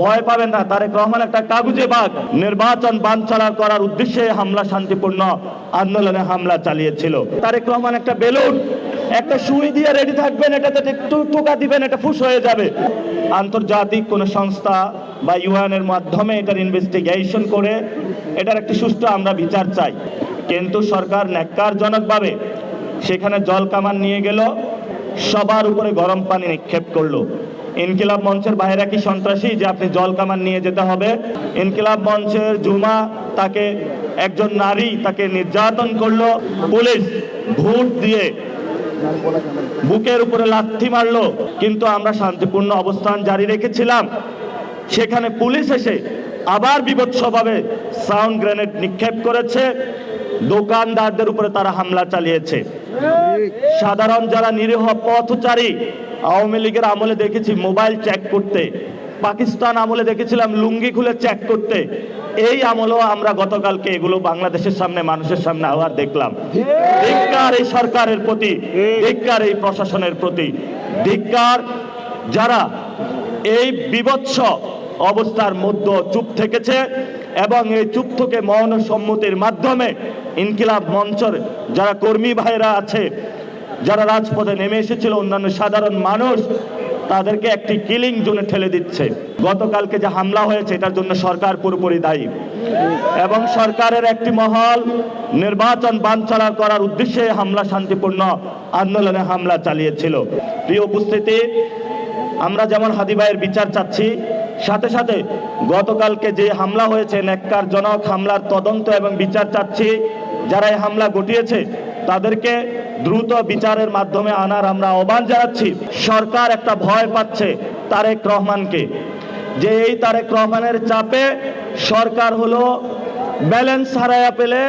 ভয় পাবেন না, তারেক রহমান একটা কাগুজে বাঘ। নির্বাচন বানচালা করার উদ্দেশ্যে হামলা শান্তিপূর্ণ আন্দোলনে হামলা চালিয়েছিল। তারেক রহমান একটা বেলুন, একটা সুই দিয়ে রেডি থাকবেন, এটাতে একটু টোকা দিবেন, এটা ফুস হয়ে যাবে। আন্তর্জাতিক কোনো সংস্থা বা ইউএনের মাধ্যমে এটার ইনভেস্টিগেশন করে এটার একটি সুষ্ঠু আমরা বিচার চাই। কিন্তু সরকার ন্যাক্কারজনকভাবে সেখানে জল কামান নিয়ে গেল, সবার উপরে গরম পানি নিক্ষেপ করল। ইনকিলাব মঞ্চের বাইরে কি সন্ত্রাসী যে আপনি জল কামান নিয়ে যেতে হবে? ইনকিলাব মঞ্চের জুমা তাকে একজন নারী তাকে নির্যাতন করল, পুলিশ ভোট দিয়ে বুকের উপরে লাথি মারলো। কিন্তু আমরা শান্তিপূর্ণ অবস্থান জারি রেখেছিলাম। সেখানে পুলিশ এসে আবার বিভৎসভাবে সাউন্ড গ্রেনেড নিক্ষেপ করেছে। দোকানদারদের উপরে তারা হামলা চালিয়েছে। সাধারণ যারা নিরীহ পথচারী আওয়ামী লীগের আমলে দেখেছি মোবাইল চেক করতে। পাকিস্তান আমলে দেখেছিলাম লুঙ্গি খুলে চেক করতে। এই আমলেও আমরা গতকালকে এগুলো বাংলাদেশের সামনে, মানুষের সামনে আবার দেখলাম। ধিক্কার এই সরকারের প্রতি, ধিক্কার এই প্রশাসনের প্রতি। ধিক্কার যারা এই বিভৎস অবস্থার মধ্যে চুপ থেকেছে এবং এই চুপ থেকে মৌন সম্মতির মাধ্যমে ইনকিলাব মঞ্চের যারা কর্মী ভাইরা আছে যারা রাজপথে নেমে এসেছিল, অন্যান্য সাধারণ মানুষ, তাদেরকে একটি কিলিং জোনে ঠেলে দিচ্ছে। গতকালকে যে হামলা হয়েছে, এটার জন্য সরকার পুরোপুরি দায়ী। এবং সরকারের একটি মহল, নির্বাচন বানচালা করার উদ্দেশ্যে হামলা শান্তিপূর্ণ আন্দোলনে হামলা চালিয়েছিল। প্রিয় উপস্থিতি, আমরা যেমন হাদিবাইয়ের বিচার চাচ্ছি, সাথে সাথে গতকালকে যে হামলা হয়েছে, ন্যাক্কারজনক হামলার তদন্ত এবং বিচার চাচ্ছি, যারা এই হামলা ঘটিয়েছে, তাদেরকে দ্রুত বিচারের মাধ্যমে আনার আমরা আহ্বান জানাচ্ছি। সরকার একটা ভয় পাচ্ছে তারেক রহমানকে। যে এই তারেক রহমানের চাপে সরকার হলো ব্যালেন্স হারায়া পেলে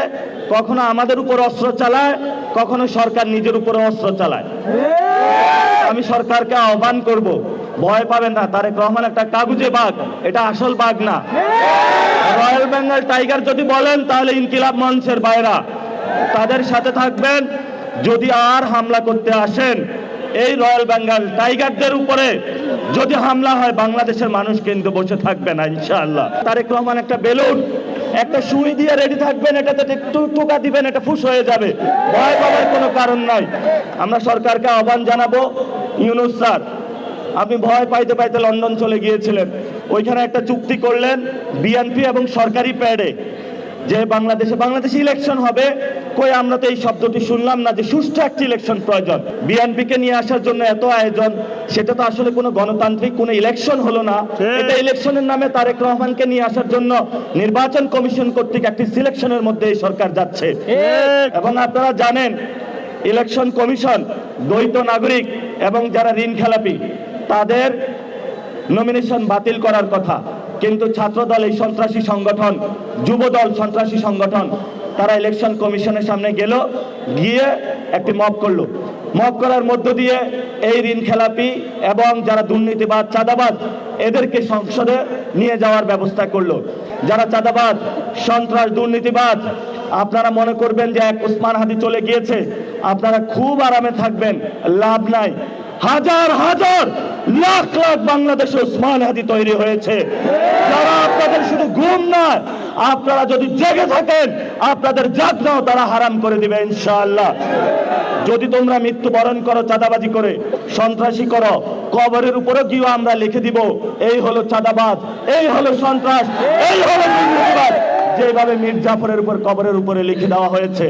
কখনো আমাদের উপর অস্ত্র চালায়, কখনো সরকার নিজের উপরে অস্ত্র চালায়। আমি সরকারকে আহ্বান করব, ভয় পাবেন না, তারেক রহমান একটা কাগুজে বাঘ, এটা আসল বাঘ না। রয়্যাল বেঙ্গল টাইগার যদি বলেন, তাহলে ইনকিলাব মঞ্চের বাইরা। তাদের সাথে থাকবেন যদি আর হামলা করতে আসেন, এই রয়্যাল বেঙ্গল টাইগারদের উপরে যদি হামলা হয়, বাংলাদেশের মানুষ কিন্তু বসে থাকবে না, ইনশাআল্লাহ। তারেক রহমান একটা বেলুন, একটা সুই দিয়ে রেডি থাকবেন, এটাতে একটু টোকা দিবেন, এটা ফুস হয়ে যাবে। ভয় পাওয়ার কোনো কারণ নাই। আমরা সরকারকে আহ্বান জানাব, ইউনুস স্যার, আপনি ভয় পাইতে পাইতে লন্ডন চলে গিয়েছিলেন। ওইখানে একটা চুক্তি করলেন, বিএনপি এবং সরকারি প্যাডে, যে বাংলাদেশে বাংলাদেশে ইলেকশন হবে কই আমরা তো এই শব্দটি শুনলাম না যে সুষ্ঠু একটি ইলেকশন প্রয়োজন। বিএনপিকে নিয়ে আসার জন্য এত আয়োজন সেটা তো আসলে কোনো গণতান্ত্রিক কোনো ইলেকশন হলো না। এটা ইলেকশনের নামে তারেক রহমানকে নিয়ে আসার জন্য নির্বাচন কমিশন কর্তৃক একটি সিলেকশনের মধ্যে এই সরকার যাচ্ছে। এবং আপনারা জানেন ইলেকশন কমিশন দ্বৈত নাগরিক এবং যারা ঋণ খেলাপি তাদের নমিনেশন বাতিল করার কথা। কিন্তু ছাত্রদল এই সন্ত্রাসী সংগঠন যুবদল সন্ত্রাসী সংগঠন তারা ইলেকশন কমিশনের সামনে গেল, গিয়ে একটি মব করল। মব করার মধ্য দিয়ে এই ঋণ খেলাপি এবং যারা দুর্নীতিবাদ, চাঁদাবাদ, এদেরকে সংসদে নিয়ে যাওয়ার ব্যবস্থা করল। যারা চাঁদাবাদ, সন্ত্রাস, দুর্নীতিবাদ, আপনারা মনে করবেন যে এক উসমান হাদি চলে গিয়েছে। আপনারা খুব আরামে থাকবেন, লাভ নাই। হাজার হাজার লাখ লাখ বাংলাদেশে উসমান হাদি তৈরি হয়েছে। যারা আপনাদের শুধু ঘুম না আপনারা যদি জেগে থাকেন, আপনাদের জাগনাও তারা হারাম করে দিবে ইনশাআল্লাহ। যদি তোমরা মৃত্যুবরণ করো, চাঁদাবাজি করে, সন্ত্রাসী করো, কবরের উপরে গিয়েও আমরা লিখে দিব, এই হলো চাঁদাবাজ, এই হলো সন্ত্রাস, এই হলো যেভাবে মীর জাফরের উপর কবরের উপরে লিখে দেওয়া হয়েছে।